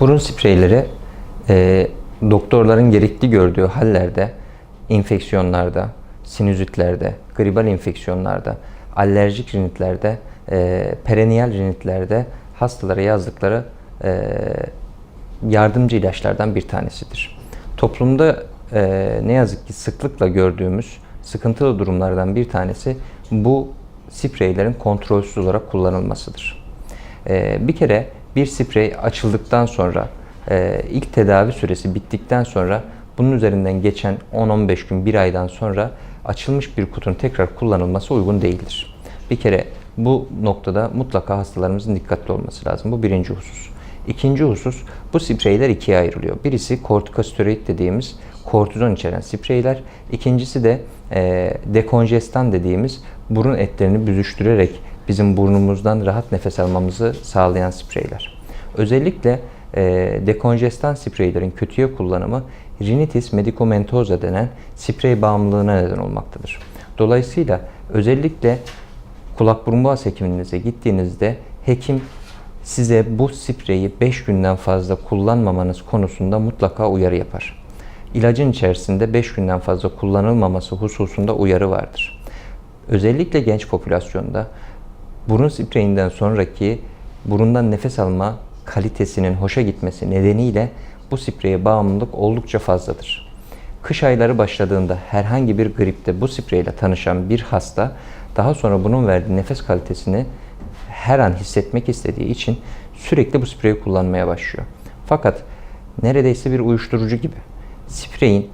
Burun spreyleri e, doktorların gerekli gördüğü hallerde, infeksiyonlarda, sinüzitlerde, gribal infeksiyonlarda, alerjik rinitlerde, e, perennial rinitlerde hastalara yazdıkları e, yardımcı ilaçlardan bir tanesidir. Toplumda e, ne yazık ki sıklıkla gördüğümüz sıkıntılı durumlardan bir tanesi bu spreylerin kontrolsüz olarak kullanılmasıdır. Ee, bir kere bir sprey açıldıktan sonra e, ilk tedavi süresi bittikten sonra bunun üzerinden geçen 10-15 gün, bir aydan sonra açılmış bir kutunun tekrar kullanılması uygun değildir. Bir kere bu noktada mutlaka hastalarımızın dikkatli olması lazım. Bu birinci husus. İkinci husus, bu spreyler ikiye ayrılıyor. Birisi kortikosteroid dediğimiz kortizon içeren spreyler. İkincisi de e, dekonjestan dediğimiz burun etlerini büzüştürerek bizim burnumuzdan rahat nefes almamızı sağlayan spreyler. Özellikle e, dekonjestan spreylerin kötüye kullanımı rinitis medikamentosa denen sprey bağımlılığına neden olmaktadır. Dolayısıyla özellikle kulak burun boğaz hekiminize gittiğinizde hekim size bu spreyi 5 günden fazla kullanmamanız konusunda mutlaka uyarı yapar. İlacın içerisinde 5 günden fazla kullanılmaması hususunda uyarı vardır. Özellikle genç popülasyonda burun spreyinden sonraki burundan nefes alma kalitesinin hoşa gitmesi nedeniyle bu spreye bağımlılık oldukça fazladır. Kış ayları başladığında herhangi bir gripte bu spreyle tanışan bir hasta daha sonra bunun verdiği nefes kalitesini her an hissetmek istediği için sürekli bu spreyi kullanmaya başlıyor. Fakat neredeyse bir uyuşturucu gibi spreyin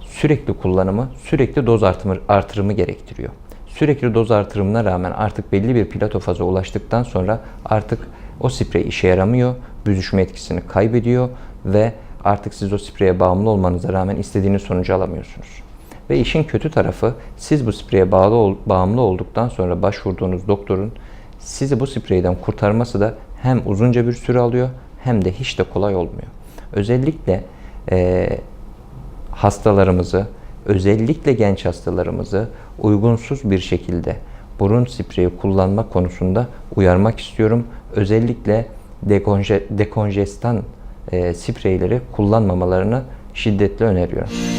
sürekli kullanımı, sürekli doz artırımı, artırımı gerektiriyor. Sürekli doz artırımına rağmen artık belli bir plato faza ulaştıktan sonra artık o sprey işe yaramıyor, büzüşme etkisini kaybediyor ve artık siz o spreye bağımlı olmanıza rağmen istediğiniz sonucu alamıyorsunuz. Ve işin kötü tarafı siz bu spreye bağlı bağımlı olduktan sonra başvurduğunuz doktorun sizi bu spreyden kurtarması da hem uzunca bir süre alıyor hem de hiç de kolay olmuyor. Özellikle eee hastalarımızı, özellikle genç hastalarımızı uygunsuz bir şekilde burun spreyi kullanma konusunda uyarmak istiyorum. Özellikle dekonje, dekonjestan e, spreyleri kullanmamalarını şiddetle öneriyorum.